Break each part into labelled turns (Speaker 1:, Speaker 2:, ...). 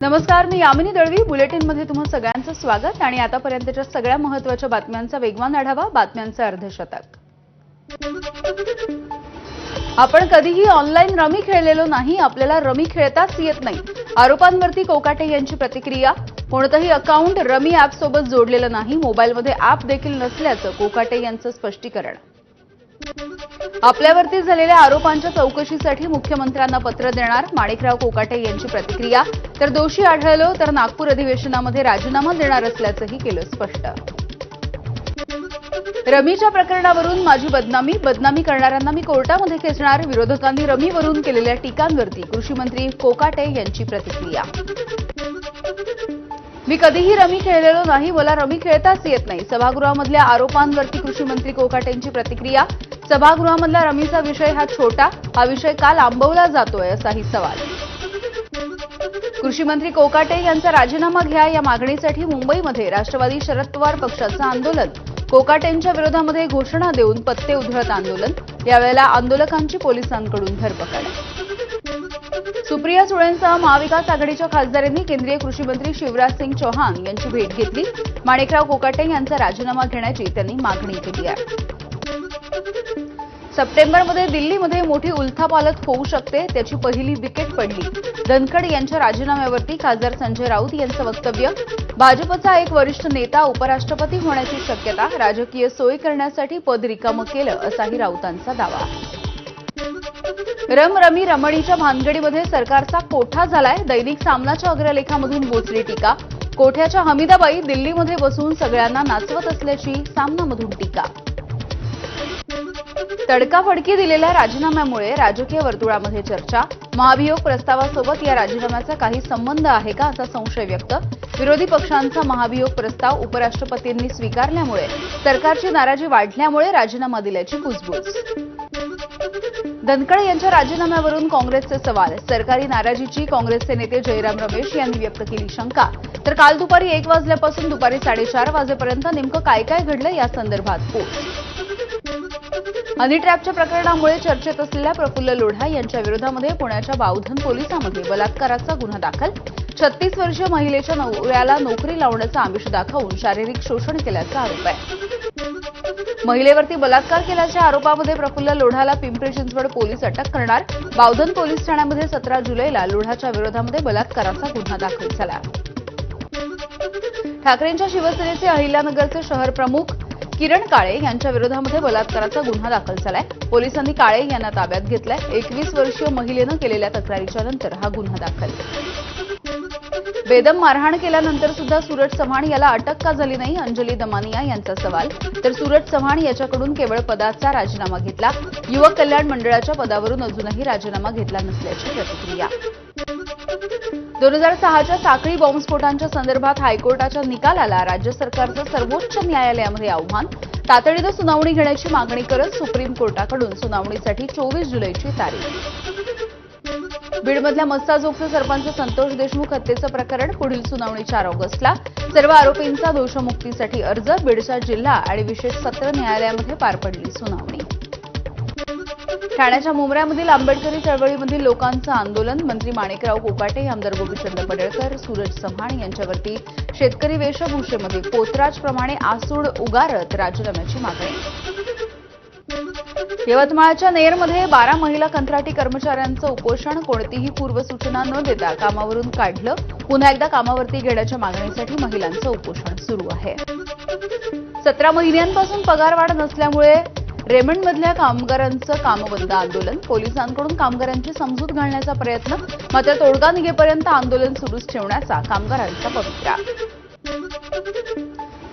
Speaker 1: नमस्कार मी यामिनी दळवी. बुलेटिनमध्ये तुम्हा सगळ्यांचं स्वागत आणि आतापर्यंतच्या सगळ्या महत्त्वाच्या बातम्यांचा वेगवान आढावा बातम्यांचं अर्धशतक. आपण कधीही ऑनलाईन रमी खेळलेलो नाही आपल्याला रमी खेळताच येत नाही. आरोपांवरती कोकाटे यांची प्रतिक्रिया. कोणतंही अकाउंट रमी ॲपसोबत जोडलेलं नाही मोबाईलमध्ये ॲप देखील नसल्याचं कोकाटे यांचं स्पष्टीकरण. आपल्यावरती झालेल्या आरोपांच्या चौकशीसाठी मुख्यमंत्र्यांना पत्र देणार माणिकराव कोकाटे यांची प्रतिक्रिया. तर दोषी आढळलो तर नागपूर अधिवेशनामध्ये राजीनामा देणार असल्याचंही केलं स्पष्ट. रमीच्या प्रकरणावरून माझी बदनामी बदनामी करणाऱ्यांना मी कोर्टामध्ये खेचणार विरोधकांनी रमीवरून केलेल्या टीकांवरती कृषी मंत्री कोकाटे यांची प्रतिक्रिया. मी कधीही रमी खेळलेलो नाही मला रमी खेळताच येत नाही. सभागृहामधल्या आरोपांवरती कृषी मंत्री कोकाटेंची प्रतिक्रिया. सभागृहामधला रमीचा विषय हा छोटा हा विषय का लांबवला जातोय असाही सवाल. कृषी मंत्री कोकाटे यांचा राजीनामा घ्या या मागणीसाठी मुंबईमध्ये राष्ट्रवादी शरद पवार पक्षाचं आंदोलन. कोकाटेंच्या विरोधामध्ये घोषणा देऊन पत्ते उधळत आंदोलन. यावेळेला आंदोलकांची पोलिसांकडून धरपकड. सुप्रिया सुळेंसह महाविकास आघाडीच्या खासदारांनी केंद्रीय कृषी मंत्री शिवराज सिंग चौहान यांची भेट घेतली. माणिकराव कोकाटे यांचा राजीनामा घेण्याची त्यांनी मागणी केली आहे. सप्टेंबरमध्ये दिल्लीमध्ये मोठी उलथापालथ होऊ शकते त्याची पहिली विकेट पडली. धनखड यांच्या राजीनाम्यावरती खासदार संजय राऊत यांचं वक्तव्य भाजपचा एक वरिष्ठ नेता उपराष्ट्रपती होण्याची शक्यता राजकीय सोय करण्यासाठी पद रिकामं केलं असाही राऊतांचा दावा. रमरमी रमणीच्या भानगडीमध्ये सरकारचा कोठा झालाय? दैनिक सामनाच्या अग्रलेखामधून बोचली टीका. कोठ्याच्या हमीदाबाई दिल्लीमध्ये बसून सगळ्यांना नाचवत असल्याची सामनामधून टीका. तडकाफडकी दिलेल्या राजीनाम्यामुळे राजकीय वर्तुळामध्ये चर्चा. महाभियोग प्रस्तावासोबत या राजीनाम्याचा काही संबंध आहे का असा संशय व्यक्त. विरोधी पक्षांचा महाभियोग प्रस्ताव उपराष्ट्रपतींनी स्वीकारल्यामुळे सरकारची नाराजी वाढल्यामुळे राजीनामा दिल्याची कुजबूज. धनखड यांच्या राजीनाम्यावरून काँग्रेसचे सवाल. सरकारी नाराजीची काँग्रेसचे नेते जयराम रमेश यांनी व्यक्त केली शंका. तर काल दुपारी एक वाजल्यापासून दुपारी साडेचार वाजेपर्यंत नेमकं काय काय घडलं या संदर्भात पोस्ट हनी ट्रॅपच्या प्रकरणामुळे चर्चेत असलेल्या प्रफुल्ल लोढा यांच्या विरोधामध्ये पुण्याच्या बावधन पोलिसांमध्ये बलात्काराचा गुन्हा दाखल. छत्तीस वर्षीय महिलेच्या नवऱ्याला नोकरी लावण्याचा आमिष दाखवून शारीरिक शोषण केल्याचा आरोप आहे. महिलेवरती बलात्कार केल्याच्या आरोपामध्ये प्रफुल्ल लोढाला पिंपरी चिंचवड पोलीस अटक करणार. बावधन पोलीस ठाण्यामध्ये सतरा जुलैला लोढाच्या विरोधामध्ये बलात्काराचा गुन्हा दाखल झाला. ठाकरेंच्या शिवसेनेचे अहिल्यानगरचे शहर प्रमुख किरण काळे यांच्या विरोधामध्ये बलात्काराचा गुन्हा दाखल झालाय. पोलिसांनी काळे यांना ताब्यात घेतलाय. एकवीस वर्षीय महिलेनं केलेल्या तक्रारीच्या नंतर हा गुन्हा दाखल. बेदम मारहाण केल्यानंतर सुद्धा सूरज चव्हाण याला अटक का झाली नाही? अंजली दमानिया यांचा सवाल. तर सूरज चव्हाण याच्याकडून केवळ पदाचा राजीनामा घेतला. युवक कल्याण मंडळाच्या पदावरून अजूनही राजीनामा घेतला नसल्याची प्रतिक्रिया. दोन हजार सहाच्या साखळी बॉम्बस्फोटांच्या संदर्भात हायकोर्टाच्या निकालाला राज्य सरकारचं सर्वोच्च न्यायालयामध्ये आव्हान. तातडीनं सुनावणी घेण्याची मागणी करत सुप्रीम कोर्टाकडून सुनावणीसाठी चोवीस जुलैची तारीख. बीडमधल्या मस्साजोगचे सरपंच संतोष देशमुख हत्येचं प्रकरण पुढील सुनावणी चार ऑगस्टला. सर्व आरोपींचा दोषमुक्तीसाठी अर्ज बीडच्या जिल्हा आणि विशेष सत्र न्यायालयामध्ये पार पडली सुनावणी. ठाण्याच्या मुंबऱ्यामधील आंबेडकरी चळवळीमधील लोकांचं आंदोलन मंत्री माणिकराव कोकाटे आमदार गोपीचंद पडळकर सूरज चव्हाण यांच्यावरती शेतकरी वेशभूषेमध्ये पोतराजप्रमाणे आसूड उगारत राजीनाम्याची मागणी. यवतमाळच्या नेरमध्ये बारा महिला कंत्राटी कर्मचाऱ्यांचं उपोषण कोणतीही पूर्वसूचना न देता कामावरून काढलं. पुन्हा एकदा कामावरती घेण्याच्या मागणीसाठी महिलांचं उपोषण सुरू आहे. सतरा महिन्यांपासून पगारवाढ नसल्यामुळे रेमंडमधल्या कामगारांचं कामबंद आंदोलन. पोलिसांकडून कामगारांची समजूत घालण्याचा प्रयत्न. मात्र तोडगा निघेपर्यंत आंदोलन सुरूच ठेवण्याचा कामगारांचा पवित्रा.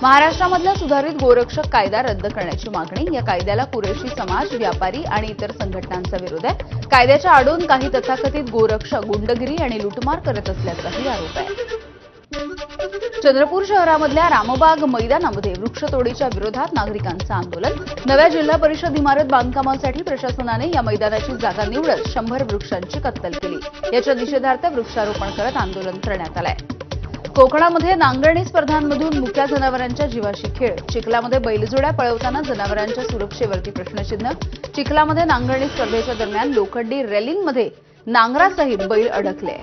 Speaker 1: महाराष्ट्रामधला सुधारित गोरक्षक कायदा रद्द करण्याची मागणी या कायद्याला कुरेशी समाज व्यापारी आणि इतर संघटनांचा विरोध आहे. कायद्याच्या आडून काही तथाकथित गोरक्षक गुंडगिरी आणि लुटमार करत असल्याचाही आरोप आहे. चंद्रपूर शहरामधल्या रामबाग मैदानामध्ये वृक्षतोडीच्या विरोधात नागरिकांचं आंदोलन. नव्या जिल्हा परिषद इमारत बांधकामासाठी प्रशासनाने या मैदानाची जागा निवडत शंभर वृक्षांची कत्तल केली. याच्या निषेधार्थ वृक्षारोपण करत आंदोलन करण्यात आलंय. कोकणामध्ये नांगरणी स्पर्धांमधून मुक्या जनावरांच्या जीवाशी खेळ. चिखलामध्ये बैलजोड्या पळवताना जनावरांच्या सुरक्षेवरती प्रश्नचिन्ह. चिखलामध्ये नांगरणी स्पर्धेच्या दरम्यान लोखंडी रेलिंगमध्ये नांगरासहित बैल अडकले.